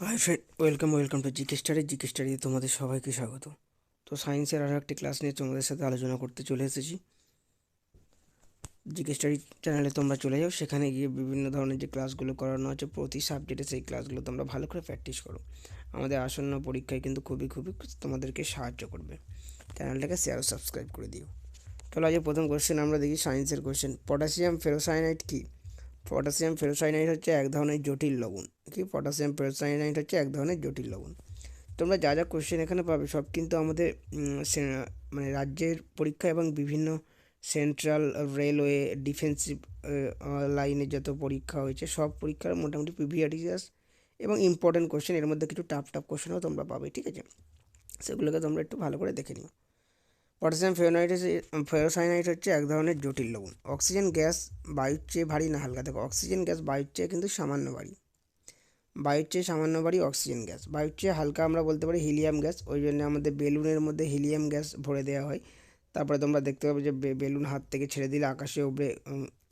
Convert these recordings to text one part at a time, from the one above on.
Hi friend welcome welcome to GK study GK study তোমাদের সবাইকে স্বাগত। তো সায়েন্সের আরও একটি ক্লাস নিয়ে তোমাদের সাথে আলোচনা করতে চলে এসেছি। জিকে স্টাডি চ্যানেলে তোমরা চলে যাও, সেখানে গিয়ে বিভিন্ন ধরনের যে ক্লাসগুলো করানো আছে, প্রতি সাবজেক্টে সেই ক্লাসগুলো তোমরা ভালো করে প্র্যাকটিস করো। আমাদের আসন্ন পরীক্ষায় কিন্তু খুবই খুবই তোমাদেরকে সাহায্য করবে। চ্যানেলটাকে শেয়ার সাবস্ক্রাইব করে দিও। চলো আজকে প্রথম কোশ্চেন আমরা দেখি সায়েন্সের কোশ্চেন পটাশিয়াম ফেরোসাইনাইট কী? পটাশিয়াম ফেরোসাইনাইট হচ্ছে এক ধরনের জটিল লবণ। কি পটাশিয়াম ফেরোসাইনাইট হচ্ছে এক ধরনের জটিল লবণ। তোমরা যা যা কোশ্চেন এখানে পাবে, সব কিন্তু আমাদের মানে রাজ্যের পরীক্ষা এবং বিভিন্ন সেন্ট্রাল রেলওয়ে ডিফেন্সিভ লাইনের যত পরীক্ষা হয়েছে, সব পরীক্ষার মোটামুটি পিভিআরটিএস এবং ইম্পর্টেন্ট কোশ্চেন এর মধ্যে কিছু টাফ টাফ কোশ্চেনও তোমরা পাবে, ঠিক আছে? সেগুলোকে তোমরা একটু ভালো করে দেখে নিও। পটাশিয়াম ফেরোনাইট ফেরোসাইনাইট হচ্ছে এক ধরনের জটিল লবণ। অক্সিজেন গ্যাস বায়ুর চেয়ে ভারী না, হালকা। দেখো, অক্সিজেন গ্যাস বায়ুর চেয়ে কিন্তু সামান্য ভারী। বায়ুর চেয়ে সামান্য ভারী অক্সিজেন গ্যাস। বায়ুর চেয়ে হালকা আমরা বলতে পারি হিলিয়াম গ্যাস। ওই জন্য আমাদের বেলুনের মধ্যে হিলিয়াম গ্যাস ভরে দেওয়া হয়। তারপরে তোমরা দেখতে পাবে যে বেলুন হাত থেকে ছেড়ে দিলে আকাশে উড়ে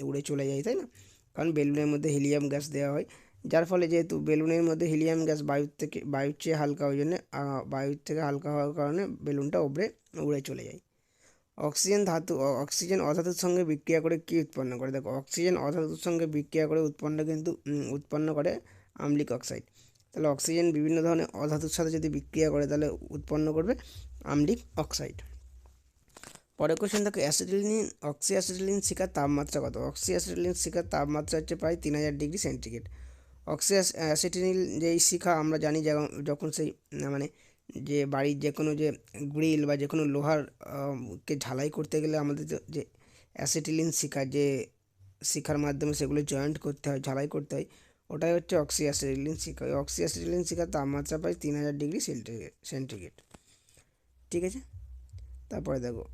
উড়ে চলে যায়, তাই না? কারণ বেলুনের মধ্যে হিলিয়াম গ্যাস দেওয়া হয়। যার ফলে যেহেতু বেলুনের মধ্যে হিলিয়াম গ্যাস বায়ুর থেকে, বায়ুর চেয়ে হালকা ওই জন্য বায়ুর থেকে হালকা হওয়ার কারণে বেলুনটা উবড়ে উড়ে চলে যায়। অক্সিজেন ধাতু অক্সিজেন অধাতুর সঙ্গে বিক্রিয়া করে কী উৎপন্ন করে? দেখো, অক্সিজেন অধাতুর সঙ্গে বিক্রিয়া করে উৎপন্ন কিন্তু উৎপন্ন করে আম্লিক অক্সাইড। তাহলে অক্সিজেন বিভিন্ন ধরনের অধাতুর সাথে যদি বিক্রিয়া করে, তাহলে উৎপন্ন করবে আম্লিক অক্সাইড। পরের কোশ্চেন দেখো অ্যাসিডিলিন অক্সি অ্যাসিডিলিন শিকার তাপমাত্রা কত? অক্সি অ্যাসিডিলিন শিকার তাপমাত্রা হচ্ছে প্রায় তিন হাজার ডিগ্রি সেন্টিগ্রেড। অক্সি অ্যাসিডিলিন যেই শিখা আমরা জানি যখন সেই মানে যে বাড়ির যে কোনো যে গ্রিল বা যে কোনো লোহার কে ঝালাই করতে গেলে আমাদের যে অ্যাসিটিলিন শিখা যে শিখার মাধ্যমে সেগুলো জয়েন্ট করতে হয় ঝালাই করতে হয়, ওটাই হচ্ছে অক্সি অ্যাসিটিলিন শিখা। ওই অক্সি অ্যাসিটিলিন শিখার তাপমাত্রা প্রায় তিন হাজার ডিগ্রি সেন্টিগ্রেড। ঠিক আছে? তারপরে দেখো,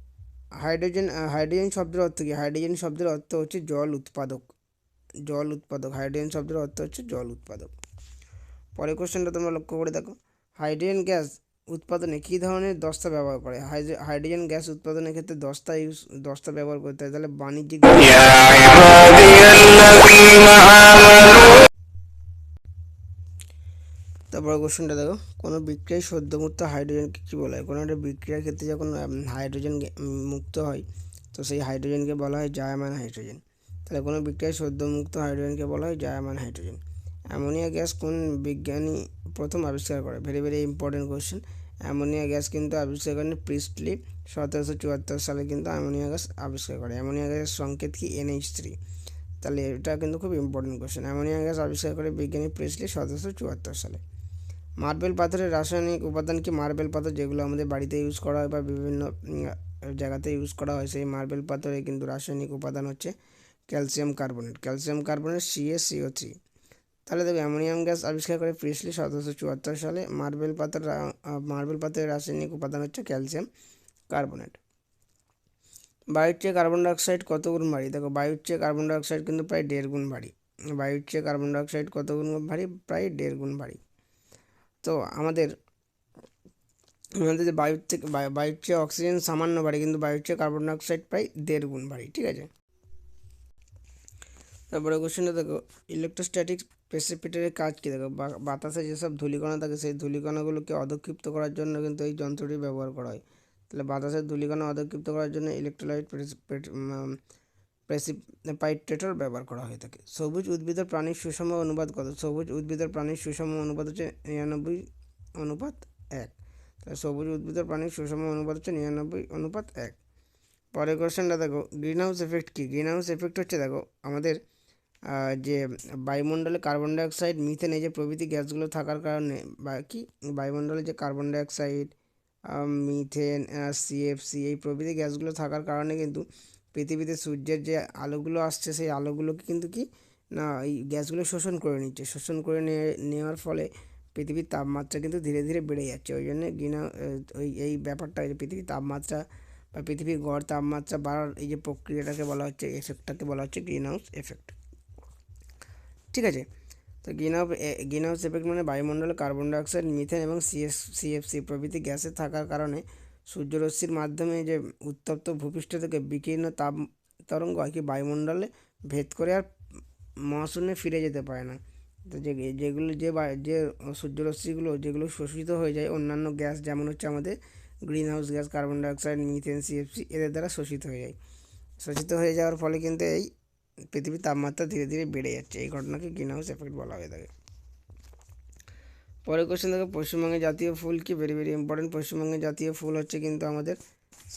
হাইড্রোজেন হাইড্রোজেন শব্দের অর্থ কী? হাইড্রোজেন শব্দের অর্থ হচ্ছে জল উৎপাদক। জল উৎপাদক হাইড্রোজেন শব্দের অর্থ হচ্ছে জল উৎপাদক। পরের কোশ্চেনটা তোমরা লক্ষ্য করে দেখো। হাইড্রোজেন গ্যাস উৎপাদনে কী ধরনের দস্তা ব্যবহার করে? হাইড্রোজেন গ্যাস উৎপাদনের ক্ষেত্রে দস্তা ইউজ দস্তা ব্যবহার করতে হয়। তাহলে বাণিজ্যিক তারপর কোশ্চেনটা দেখো। কোনো বিক্রিয়ায় সদ্যমুক্ত হাইড্রোজেনকে কী বলা হয়? কোনো একটা বিক্রিয়ার ক্ষেত্রে যখন হাইড্রোজেন মুক্ত হয়, তো সেই হাইড্রোজেনকে বলা হয় জায়মান হাইড্রোজেন তাহলে কোনো বিক্রিয়ায় সদ্যমুক্ত হাইড্রোজেনকে বলা হয় জায়মান হাইড্রোজেন। অ্যামোনিয়া গ্যাস কোন বিজ্ঞানী প্রথম আবিষ্কার করে? Very very important question ammonia gas কিন্তু আবিষ্কার করেন প্রিস্টলি সতেরোশো চুয়াত্তর সালে কিন্তু অ্যামোনিয়া গ্যাস আবিষ্কার করে। অ্যামোনিয়া গ্যাসের সংকেত কি? এনএইচ থ্রি তাহলে এটা কিন্তু খুব ইম্পর্টেন্ট কোয়েশ্চেন অ্যামোনিয়া গ্যাস আবিষ্কার করে বিজ্ঞানী প্রিস্টলি সতেরোশো চুয়াত্তর সালে। মার্বেল পাথরের রাসায়নিক উপাদান কি মার্বেল পাথর যেগুলো আমাদের বাড়িতে ইউজ করা হয় বা বিভিন্ন জায়গাতে ইউজ করা হয়, সেই মার্বেল পাথরে কিন্তু রাসায়নিক উপাদান হচ্ছে calcium carbonate calcium carbonate C A C O three তাহলে দেখো, অ্যামোনিয়াম গ্যাস আবিষ্কার করে প্রিসলি সতেরোশো চুয়াত্তর সালে মার্বেল পাতার মার্বেল পাতের রাসায়নিক উপাদান হচ্ছে ক্যালসিয়াম কার্বনেট। বায়ুর চেয়ে কার্বন ডাইঅক্সাইড কত গুণ ভারী দেখো বায়ুর চেয়ে কার্বন ডাইঅক্সাইড কিন্তু প্রায় দেড় গুণ ভারী বায়ুর চেয়ে কার্বন ডাইঅক্সাইড কত গুণ ভারী প্রায় দেড় গুণ ভারী তো আমাদের আমাদের যে বায়ুর থেকে বায়ুর চেয়ে অক্সিজেন সামান্য ভারী কিন্তু বায়ুর চেয়ে কার্বন ডাইঅক্সাইড প্রায় দেড় গুণ ভারী ঠিক আছে? তারপরে কোশ্চেনটা দেখো ইলেকট্রোস্ট্যাটিক প্রেসিপিটারের কাজ কী? দেখো বাতাসে যেসব ধূলিকণা থাকে, সেই ধূলিকণাগুলোকে অধক্ষিপ্ত করার জন্য কিন্তু এই যন্ত্রটি ব্যবহার করা হয়। তাহলে বাতাসের ধূলিকণা অধক্ষিপ্ত করার জন্য ইলেকট্রোলাইট প্রেসিপাইট্রেটর ব্যবহার করা হয়ে থাকে। সবুজ উদ্ভিদের প্রাণীর সুষম অনুপাত কত? সবুজ উদ্ভিদের প্রাণীর সুষম অনুপাত হচ্ছে নিরানব্বই অনুপাত এক। তাহলে সবুজ উদ্ভিদের প্রাণীর সুষম অনুপাত হচ্ছে নিরানব্বই অনুপাত এক। পরের কোশ্চেনটা দেখো গ্রিন হাউস এফেক্ট কী? গ্রিন হাউস এফেক্ট হচ্ছে দেখো, আমাদের যে বায়ুমণ্ডলে কার্বন ডাইঅক্সাইড মিথেন এই যে প্রভৃতি গ্যাসগুলো থাকার কারণে বা কি? বায়ুমণ্ডলে যে কার্বন ডাইঅক্সাইড মিথেন সিএফসি এই প্রভৃতি গ্যাসগুলো থাকার কারণে কিন্তু পৃথিবীতে সূর্যের যে আলোগুলো আসছে, সেই আলোগুলোকে কিন্তু কি? না, এই গ্যাসগুলো শোষণ করে নিচ্ছে। শোষণ করে নেওয়ার ফলে পৃথিবীর তাপমাত্রা কিন্তু ধীরে ধীরে বেড়ে যাচ্ছে। ওই জন্য গ্রিন ওই, এই ব্যাপারটা যে পৃথিবীর তাপমাত্রা বা পৃথিবীর গড় তাপমাত্রা বাড়ার এই যে প্রক্রিয়াটাকে বলা হচ্ছে এফেক্টটাকে বলা হচ্ছে গ্রিন হাউস এফেক্ট ঠিক আছে? তো greenhouse greenhouse effect মানে বায়ুমণ্ডলে কার্বন ডাইঅক্সাইড মিথেন এবং C S C F C প্রভৃতি গ্যাসে থাকার কারণে সূর্যরশ্মির মাধ্যমে যে উত্তপ্ত ভূপৃষ্ঠ থেকে বিকীর্ণ তাপ তরঙ্গ হয় কি বায়ুমণ্ডলে ভেদ করে আর মহাশূন্যে ফিরে যেতে পারে না। তো যে, যেগুলো যে যে সূর্যরশ্মিগুলো, যেগুলো শোষিত হয়ে যায় অন্যান্য গ্যাস যেমন হচ্ছে আমাদের greenhouse gas carbon dioxide methane C F C এদের দ্বারা শোষিত হয়ে যায়। শোষিত হয়ে যাওয়ার ফলে কিন্তু এই পৃথিবীর তাপমাত্রা ধীরে ধীরে বেড়ে যাচ্ছে। এই ঘটনাকে গ্রিন হাউস এফেক্ট বলা হয়ে থাকে। পরের কোশ্চেন দেখো পশ্চিমবঙ্গের জাতীয় ফুল কি? ভেরি ভেরি ইম্পর্টেন্ট পশ্চিমবঙ্গের জাতীয় ফুল হচ্ছে কিন্তু আমাদের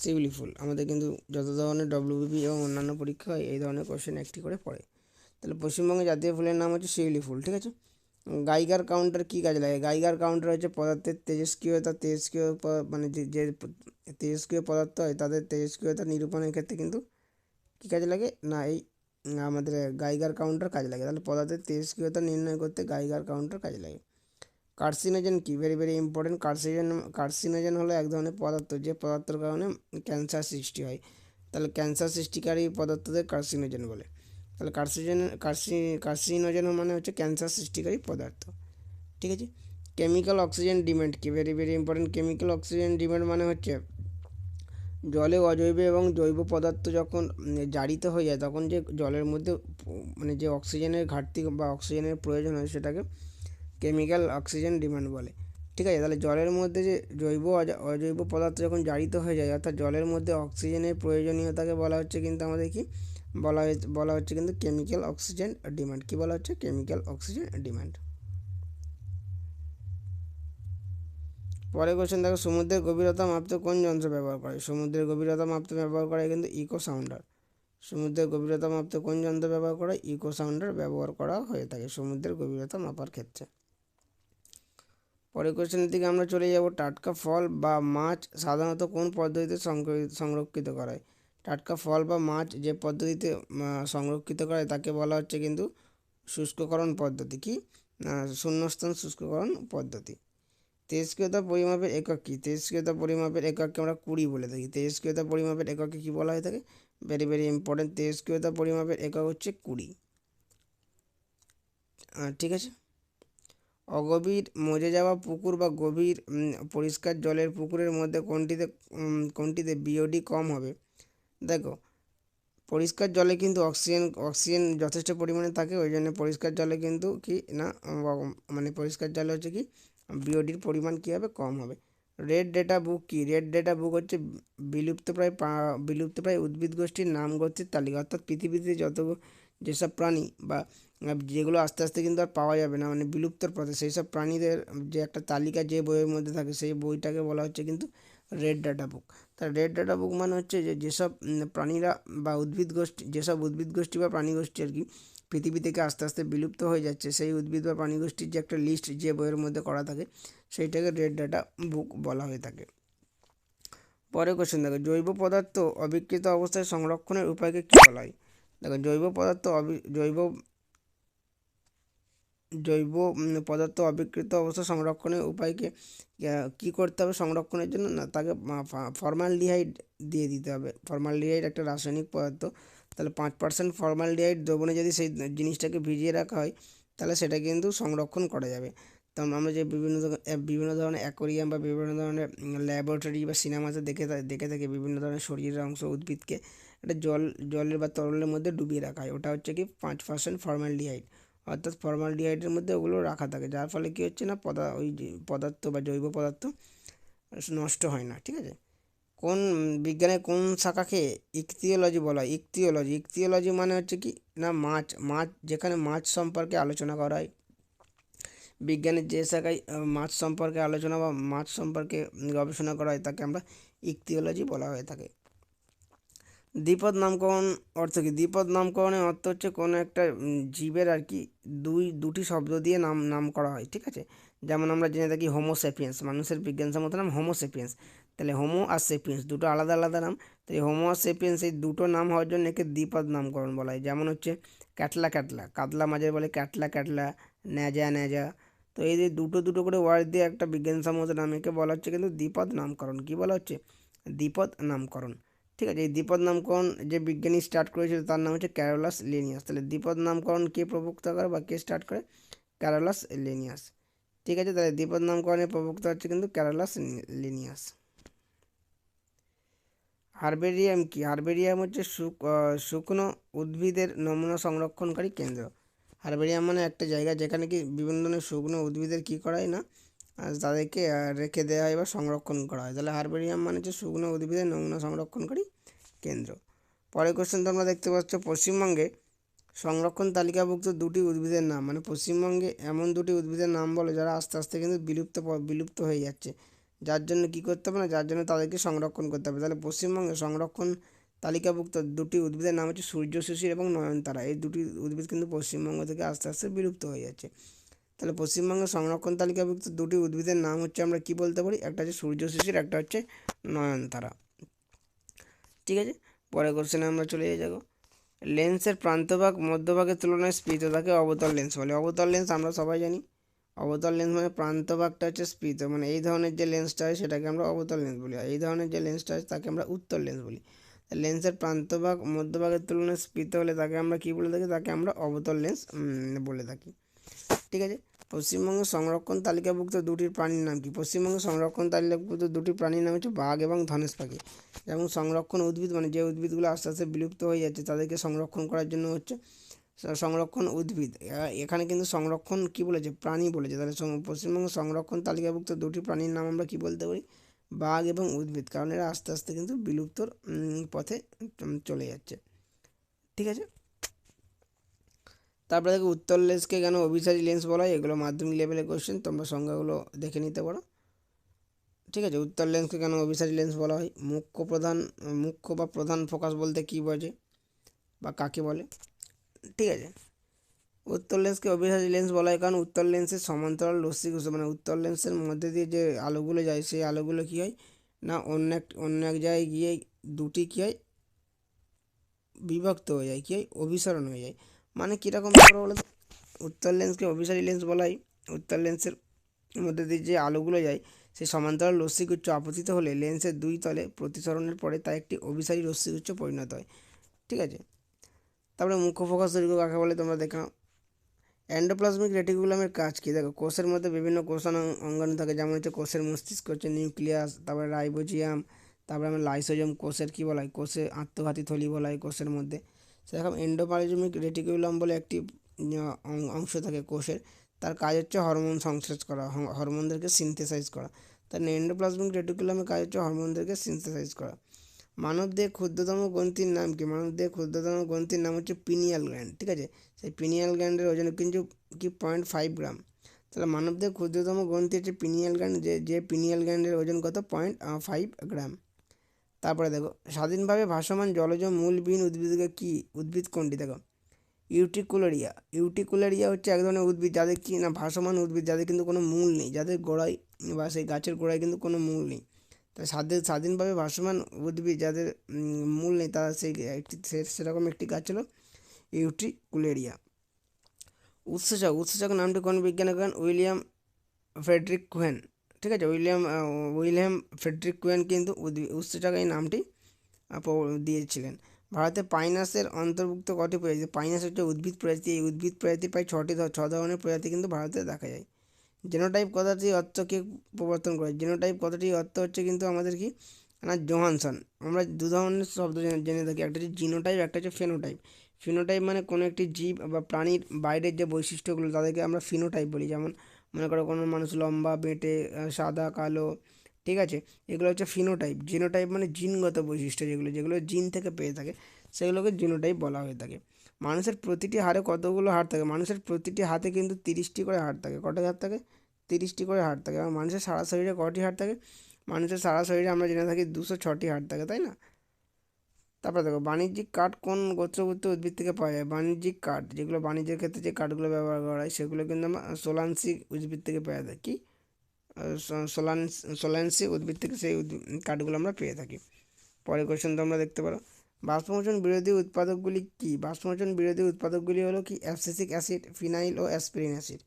শিউলি ফুল। আমাদের কিন্তু যত ধরনের ডব্লিউবিপি এবং অন্যান্য পরীক্ষা হয়, এই ধরনের কোশ্চেন একটি করে পড়ে। তাহলে পশ্চিমবঙ্গের জাতীয় ফুলের নাম হচ্ছে শিউলি ফুল, ঠিক আছে? গাইগার কাউন্টার কী কাজে লাগে? গাইগার কাউন্টার হচ্ছে পদার্থের তেজস্ক্রিয়তা, তেজস্ক্রিয় মানে যে যে তেজস্ক্রিয় পদার্থ হয়, তাদের তেজস্ক্রিয়তা নিরূপণের ক্ষেত্রে কিন্তু কী কাজে লাগে? না, এই আমাদের গাইগার কাউন্টার কাজে লাগে। তাহলে পদার্থের তেজস্ক্রিয়তা নির্ণয় করতে গাইগার কাউন্টার কাজে লাগে। কার্সিনোজেন কি? Very very important carcinogen carcinogen হলো এক ধরনের পদার্থ যে পদার্থের কারণে ক্যান্সার সৃষ্টি হয়। তাহলে ক্যান্সার সৃষ্টিকারী পদার্থদের কার্সিনোজেন বলে। তাহলে কার্সিজেন কার্সি কার্সিনোজেন মানে হচ্ছে ক্যান্সার সৃষ্টিকারী পদার্থ। ঠিক আছে? কেমিক্যাল অক্সিজেন ডিমান্ড কি? Very very important chemical oxygen demand মানে হচ্ছে জলে অজৈব এবং জৈব পদার্থ যখন জারিত হয়ে যায়, তখন যে জলের মধ্যে মানে যে অক্সিজেনের ঘাটতি বা অক্সিজেনের প্রয়োজন হয়, সেটাকে কেমিক্যাল অক্সিজেন ডিমান্ড বলে। ঠিক আছে? তাহলে জলের মধ্যে যে জৈব অজৈব পদার্থ যখন জারিত হয়ে যায়, অর্থাৎ জলের মধ্যে অক্সিজেনের প্রয়োজনীয়তাকে বলা হচ্ছে কিন্তু আমাদের কি? বলা বলা হচ্ছে কিন্তু কেমিক্যাল অক্সিজেন ডিমান্ড কি বলা হচ্ছে? কেমিক্যাল অক্সিজেন ডিমান্ড পরে কোশ্চেন, দেখো সমুদ্রের গভীরতা মাপতে কোন যন্ত্র ব্যবহার করে? সমুদ্রের গভীরতা মাপতে ব্যবহার করে কিন্তু ইকো সাউন্ডার সমুদ্রের গভীরতা মাপতে কোন যন্ত্র ব্যবহার করা? ইকো সাউন্ডার ব্যবহার করা হয়ে থাকে সমুদ্রের গভীরতা মাপার ক্ষেত্রে। পরের কোশ্চেনের দিকে আমরা চলে যাব, টাটকা ফল বা মাছ সাধারণত কোন পদ্ধতিতে সংরক্ষিত করা? টাটকা ফল বা মাছ যে পদ্ধতিতে সংরক্ষিত করা তাকে বলা হচ্ছে কিন্তু শুষ্ককরণ পদ্ধতি, কি? না শূন্যস্থান শুষ্ককরণ পদ্ধতি। তেজস্ক্রিয়তা পরিমাপের একক কী? তেজস্ক্রিয়তা পরিমাপের একককে আমরা কুড়ি বলে থাকি। তেজস্ক্রিয়তা পরিমাপের এককে কী বলা হয়ে থাকে? ভেরি ভেরি ইম্পর্টেন্ট তেজস্ক্রিয়তা পরিমাপের একক হচ্ছে কুড়ি। ঠিক আছে? অগভীর মজে যাওয়া পুকুর বা গভীর পরিষ্কার জলের পুকুরের মধ্যে কোনটিতে কোনটিতে বিওডি কম হবে? দেখো, পরিষ্কার জলে কিন্তু অক্সিজেন অক্সিজেন যথেষ্ট পরিমাণে থাকে, ওই জন্য পরিষ্কার জলে কিন্তু কি না মানে পরিষ্কার জলে হচ্ছে কি বিওডির পরিমাণ কী হবে? কম হবে। রেড ডেটা বুক কি? রেড ডেটা বুক হচ্ছে বিলুপ্তপ্রায় বিলুপ্তপ্রায় উদ্ভিদ গোষ্ঠীর নাম গোষ্ঠীর তালিকা। অর্থাৎ পৃথিবীতে যত যেসব প্রাণী বা যেগুলো আস্তে আস্তে কিন্তু আর পাওয়া যাবে না মানে বিলুপ্তর পথে সেই সব প্রাণীদের যে একটা তালিকা যে বইয়ের মধ্যে থাকে, সেই বইটাকে বলা হচ্ছে কিন্তু রেড ডাটা বুক তা রেড ডাটা বুক মানে হচ্ছে যে, যেসব প্রাণীরা বা উদ্ভিদ গোষ্ঠী, যেসব উদ্ভিদ গোষ্ঠী বা প্রাণী গোষ্ঠী আর কি পৃথিবী থেকে আস্তে আস্তে বিলুপ্ত হয়ে যাচ্ছে, সেই উদ্ভিদ বা প্রাণী গোষ্ঠীর যে একটা লিস্ট যে বইয়ের মধ্যে করা থাকে, সেইটাকে রেড ডাটা বুক বলা হয়ে থাকে। পরে কোশ্চেন দেখো, জৈব পদার্থ অবিকৃত অবস্থায় সংরক্ষণের উপায়কে কী বলা হয়? দেখো, জৈব পদার্থ জৈব জৈব পদার্থ অবিকৃত অবস্থা সংরক্ষণের উপায়কে কী করতে হবে সংরক্ষণের জন্য? না, তাকে ফর্মালডিহাইড দিয়ে দিতে হবে। ফর্মালডিহাইড একটা রাসায়নিক পদার্থ তাহলে পাঁচ পার্সেন্ট ফর্মালডিহাইড দ্রবণে যদি সেই জিনিসটাকে ভিজিয়ে রাখা হয়, তাহলে সেটা কিন্তু সংরক্ষণ করা যাবে। তো আমরা যে বিভিন্ন বিভিন্ন ধরনের অ্যাকোরিয়াম বা বিভিন্ন ধরনের ল্যাবরেটরি বা সিনেমাতে দেখে দেখে থাকি বিভিন্ন ধরনের শরীরের অংশ উদ্ভিদকে একটা জল, জলের বা তরলের মধ্যে ডুবিয়ে রাখা হয়। ওটা হচ্ছে কি পাঁচ পার্সেন্ট ফর্মালডিহাইড অর্থাৎ ফর্মালডিহাইডের মধ্যে ওগুলো রাখা থাকে, যার ফলে কী হচ্ছে না, পদা, ওই পদার্থ বা জৈব পদার্থ নষ্ট হয় না, ঠিক আছে? কোন বিজ্ঞানের কোন শাখাকে ইকথিওলজি বলা হয়? ইকথিওলজি। ইকথিওলজি মানে হচ্ছে কি? না, মাছ। মাছ, যেখানে মাছ সম্পর্কে আলোচনা করা হয়। বিজ্ঞানের যে শাখায় মাছ সম্পর্কে আলোচনা বা মাছ সম্পর্কে গবেষণা করা হয়, তাকে আমরা ইকথিওলজি বলা হয়ে থাকে। দ্বিপদ নামকরণ অর্থ কি? দ্বিপদ নামকরণের অর্থ হচ্ছে কোনো একটা জীবের আর কি দুই, দুটি শব্দ দিয়ে নাম নাম করা হয়, ঠিক আছে? যেমন আমরা জেনে থাকি হোমোসেপিয়েন্স মানুষের বিজ্ঞানসম্মত নাম হোমোসেপিয়েন্স তাহলে হোমো আর সেপিয়েন্স দুটো আলাদা আলাদা নাম। তো এই হোমো আর সেপিয়েন্স এই দুটো নাম হওয়ার জন্য একে দ্বিপদ নামকরণ বলা হয়। যেমন হচ্ছে ক্যাটলা ক্যাটলা কাতলা মাঝের বলে ক্যাটলা ক্যাটলা, ন্যাজা ন্যাজা। তো এই যে দুটো দুটো করে ওয়ার্ড দিয়ে একটা বিজ্ঞানসম্মত নাম একে বলা হচ্ছে, কিন্তু দ্বিপদ নামকরণ কী বলা হচ্ছে? দ্বিপদ নামকরণ। ঠিক আছে, এই দ্বিপদ নামকরণ যে বিজ্ঞানী স্টার্ট করেছিল তার নাম হচ্ছে ক্যারোলাস লিনিয়াস তাহলে দ্বিপদ নামকরণ কে প্রবক্তা করে বা কে স্টার্ট করে? ক্যারোলাস লিনিয়াস ঠিক আছে, তাহলে দ্বিপদ নামকরণের প্রবক্তা হচ্ছে কিন্তু ক্যারোলাস লিনিয়াস হার্বেরিয়াম কি? হারবেরিয়াম হচ্ছে শুকনো উদ্ভিদের নমুনা সংরক্ষণকারী কেন্দ্র। হারবেরিয়াম মানে একটা জায়গা যেখানে কি বিভিন্ন ধরনের শুকনো উদ্ভিদের কী করা হয় না? তাদেরকে রেখে দেওয়া হয় বা সংরক্ষণ করা হয়। তাহলে হারবেরিয়াম মানে হচ্ছে শুকনো উদ্ভিদের নমুনা সংরক্ষণকারী কেন্দ্র। পরের কোশ্চেন তোমরা দেখতে পাচ্ছ, পশ্চিমবঙ্গে সংরক্ষণ তালিকাভুক্ত দুটি উদ্ভিদের নাম। মানে পশ্চিমবঙ্গে এমন দুটি উদ্ভিদের নাম বলো যারা আস্তে আস্তে কিন্তু বিলুপ্ত বিলুপ্ত হয়ে যাচ্ছে। যার জন্য কী করতে হবে না? যার জন্য তাদেরকে সংরক্ষণ করতে হবে। তাহলে পশ্চিমবঙ্গে সংরক্ষণ তালিকাভুক্ত দুটি উদ্ভিদের নাম হচ্ছে সূর্য শিশির এবং নয়নতারা। এই দুটি উদ্ভিদ কিন্তু পশ্চিমবঙ্গ থেকে আস্তে আস্তে বিলুপ্ত হয়ে যাচ্ছে। তাহলে পশ্চিমবঙ্গের সংরক্ষণ তালিকাভুক্ত দুটি উদ্ভিদের নাম হচ্ছে আমরা কি বলতে পারি? একটা হচ্ছে সূর্য শিশির একটা হচ্ছে নয়নতারা। ঠিক আছে? পরে কোশ্চেনে আমরা চলে যাব লেন্সের প্রান্তভাগ মধ্যভাগের তুলনায় স্ফীত তাকে অবতল লেন্স বলে। অবতল লেন্স আমরা সবাই জানি। অবতল লেন্স মানে প্রান্তভাগটা হচ্ছে স্ফীত মানে এই ধরনের যে লেন্সটা হয় সেটাকে আমরা অবতল লেন্স বলি এই ধরনের যে লেন্সটা হয় তাকে আমরা উত্তল লেন্স বলি। লেন্সের প্রান্তভাগ মধ্যভাগের তুলনায় স্ফীত হলে তাকে আমরা কী বলে থাকি? তাকে আমরা অবতল লেন্স বলে থাকি। ঠিক আছে? পশ্চিমবঙ্গের সংরক্ষণ তালিকাভুক্ত দুটি প্রাণীর নাম কি? পশ্চিমবঙ্গের সংরক্ষণ তালিকাভুক্ত দুটি প্রাণীর নাম হচ্ছে বাঘ এবং ধনেশ পাখি যেমন সংরক্ষণ উদ্ভিদ মানে যে উদ্ভিদগুলো আস্তে আস্তে বিলুপ্ত হয়ে যাচ্ছে তাদেরকে সংরক্ষণ করার জন্য হচ্ছে সংরক্ষণ উদ্ভিদ। এখানে কিন্তু সংরক্ষণ কি বলেছে? প্রাণী বলেছে। তাহলে পশ্চিমবঙ্গ সংরক্ষণ তালিকাভুক্ত দুটি প্রাণীর নাম আমরা কি বলতে পারি? বাঘ এবং উদ্ভিদ। কারণ এরা আস্তে আস্তে কিন্তু বিলুপ্তর পথে চলে যাচ্ছে। ঠিক আছে? তারপরে দেখো, উত্তর লেন্সকে কেন অভিসারী লেন্স বলা হয়? এগুলো মাধ্যমিক লেভেলের কোশ্চেন তোমরা সংজ্ঞাগুলো দেখে নিতে পারো। ঠিক আছে? উত্তর লেন্সকে কেন অভিসারী লেন্স বলা হয়? মুখ্য প্রধান, মুখ্য বা প্রধান ফোকাস বলতে কী বোঝে? বা কাকে বলে? ঠিক আছে। উত্তর লেন্সকে অভিসারী লেন্স বলা হয়, কারণ উত্তর লেন্সের সমান্তরাল রশ্মি মানে উত্তর লেন্সের মধ্যে দিয়ে যে আলোগুলো যায়, সেই আলোগুলো কী হয়? না, অন্য এক অন্য এক জায়গায় গিয়ে দুটি কী হয়? বিভক্ত হয়ে যায়, কী হয়? অভিসরণ হয়ে যায়। মানে কীরকম ব্যাপার বলো উত্তর লেন্সকে অভিসারী লেন্স বলা হয়। উত্তর লেন্সের মধ্যে দিয়ে যে আলোগুলো যায়, সেই সমান্তরাল রশ্মিগুচ্ছ আপতিত হলে লেন্সের দুই তলে প্রতিসরণের পরে তা একটি অভিসারী রশ্মিগুচ্ছ পরিণত হয়। ঠিক আছে? তারপরে মুখ্য ফোকাস দৈর্ঘ্য কাকে বলে তোমরা দেখো অ্যান্ডোপ্লাজমিক রেটিকুলামের কাজ কী? দেখো, কোষের মধ্যে বিভিন্ন কোষাণু অঙ্গাণু থাকে, যেমন হচ্ছে কোষের মস্তিষ্ক হচ্ছে নিউক্লিয়াস, তারপরে রাইবোজিয়াম, তারপরে আমরা লাইসোজম, কোষের কী বলা হয়? কোষে আত্মঘাতী থলি বলা হয় কোষের মধ্যে। সেরকম এন্ডোপ্লাজমিক রেটিকুলাম বলে একটি অংশ থাকে কোষের। তার কাজ হচ্ছে হরমোন সংশ্লেষ করা হরমোনদেরকে সিনথেসাইজ করা। তার এন্ডোপ্লাজমিক রেটিকুলামের কাজ হচ্ছে হরমোনদেরকে সিনথেসাইজ করা। মানবদেহের ক্ষুদ্রতম গ্রন্থির নাম কি? মানবদেহের ক্ষুদ্রতম গ্রন্থির নাম হচ্ছে পিনিয়াল গ্ল্যান্ড ঠিক আছে? সেই পিনিয়াল গ্ল্যান্ডের ওজন কিন্তু কি? Point five gram. তাহলে মানবদেহের ক্ষুদ্রতম গ্রন্থি হচ্ছে পিনিয়াল গ্ল্যান্ড যে যে পিনিয়াল গ্ল্যান্ডের ওজন কত? Point five gram. তারপরে দেখো, স্বাধীনভাবে ভাসমান জলজ মূলবিহীন উদ্ভিদকে কি? উদ্ভিদ কোনটি? দেখো, ইউটিকুলারিয়া। ইউটিকুলারিয়া হচ্ছে এক ধরনের উদ্ভিদ যাদের কি না ভাসমান উদ্ভিদ, যাদের কিন্তু কোনো মূল নেই, যাদের গোড়ায় বা সেই গাছের গোড়ায় কিন্তু কোনো মূল নেই। তাই স্বাধীন স্বাধীনভাবে ভাসমান উদ্ভিদ যাদের মূল নেই তারা সেই একটি সেরকম একটি গাছ হলো ইউটিকুলেরিয়া উৎসেচক উৎসেচক নামটি কোন বিজ্ঞানী করেন উইলিয়াম ফ্রেডরিক কুহেন ঠিক আছে, উইলিয়াম উইলিয়াম ফ্রেডরিক কুহেন কিন্তু উৎসেচক এই নামটি দিয়েছিলেন। ভারতে পাইনাসের অন্তর্ভুক্ত কটি প্রজাতি, পাইনাস হচ্ছে উদ্ভিদ প্রজাতি। এই উদ্ভিদ প্রজাতি প্রায় ছটি, ছ ধরনের প্রজাতি কিন্তু ভারতে দেখা যায়। জেনোটাইপ কথাটি অর্থ কে প্রবর্তন করে? জেনোটাইপ কথাটি অর্থ হচ্ছে কিন্তু আমাদের কি? না জোহানসন। আমরা দু ধরনের শব্দ জেনে থাকি। একটা হচ্ছে জিনোটাইপ একটা হচ্ছে ফেনোটাইপ ফিনোটাইপ মানে কোনো একটি জীব বা প্রাণীর বাইরের যে বৈশিষ্ট্যগুলো, তাদেরকে আমরা ফিনোটাইপ বলি। যেমন মনে করো কোনো মানুষ লম্বা, বেঁটে সাদা, কালো, ঠিক আছে? এগুলো হচ্ছে ফিনোটাইপ জিনোটাইপ মানে জিনগত বৈশিষ্ট্য যেগুলো যেগুলো জিন থেকে পেয়ে থাকে, সেগুলোকে জিনোটাইপ বলা হয়ে থাকে। মানুষের প্রতিটি হাড়ে কতগুলো হাড় থাকে? মানুষের প্রতিটি হাতে কিন্তু তিরিশটি করে হাড় থাকে। কটা হাড় থাকে? তিরিশটি করে হাড় থাকে। এবং মানুষের সারা শরীরে কটি হাড় থাকে? মানুষের সারা শরীরে আমরা জেনে থাকি দুশো ছটি হাড় থাকে, তাই না? তারপরে দেখো, বাণিজ্যিক কাঠ কোন গোত্রভুক্ত উদ্ভিদ থেকে পাওয়া যায়? বাণিজ্যিক কাঠ, যেগুলো বাণিজ্যের ক্ষেত্রে যে কাঠগুলো ব্যবহার করা হয়, সেগুলো কিন্তু আমরা সোলান্সি উদ্ভিদ থেকে পাওয়া যায় কি? সোলান্স, সোলান্সি উদ্ভিদ থেকে সেই কাঠগুলো আমরা পেয়ে থাকি। পরের কোশ্চেন তোমরা দেখতে পারো। বাষ্পমোচন বিরোধী উৎপাদকগুলি কি? বাষ্পমোচন বিরোধী উৎপাদকগুলি হলো কি? অ্যাবসিসিক অ্যাসিড, ফিনাইল ও অ্যাসপিরিন অ্যাসিড।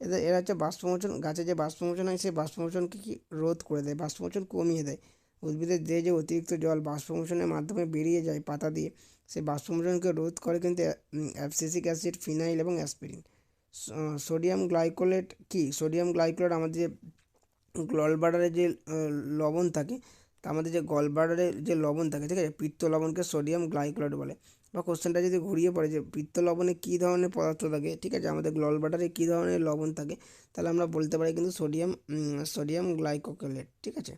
এদের, এরা হচ্ছে বাষ্পমোচন, গাছে যে বাষ্পমোচন হয়, সেই বাষ্পমোচনকে কি রোধ করে দেয়? বাষ্পমোচন কমিয়ে দেয়। উদ্ভিদের দেহে যে অতিরিক্ত জল বাষ্পমোচনের মাধ্যমে বেরিয়ে যায় পাতা দিয়ে সেই বাষ্পমোচনকে রোধ করে কিন্তু অ্যাবসিসিক অ্যাসিড, ফিনাইল এবং অ্যাসপিরিন। সোডিয়াম গ্লাইকোলেট কি? সোডিয়াম গ্লাইকোলেট আমাদের যে গলব্লাডারে যে লবণ থাকে তা আমাদের যে গলব্লাডারে যে লবণ থাকে, ঠিক আছে? পিত্ত লবণকে সোডিয়াম গ্লাইকোলেট বলে। বা কোশ্চেনটা যদি ঘুরিয়ে পড়ে যে বৃত্ত লবণে কী ধরনের পদার্থ থাকে, ঠিক আছে? আমাদের গ্লল বাটারে কী ধরনের লবণ থাকে, তাহলে আমরা বলতে পারি কিন্তু সোডিয়াম সোডিয়াম গ্লাইকোকেলেট ঠিক আছে?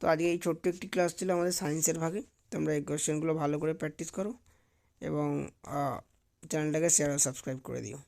তো আজকে এই ছোট্ট একটি ক্লাস ছিল আমাদের সায়েন্সের ভাগে। তোমরা এই কোশ্চেনগুলো ভালো করে প্র্যাকটিস করো এবং চ্যানেলটাকে শেয়ার সাবস্ক্রাইব করে দিও।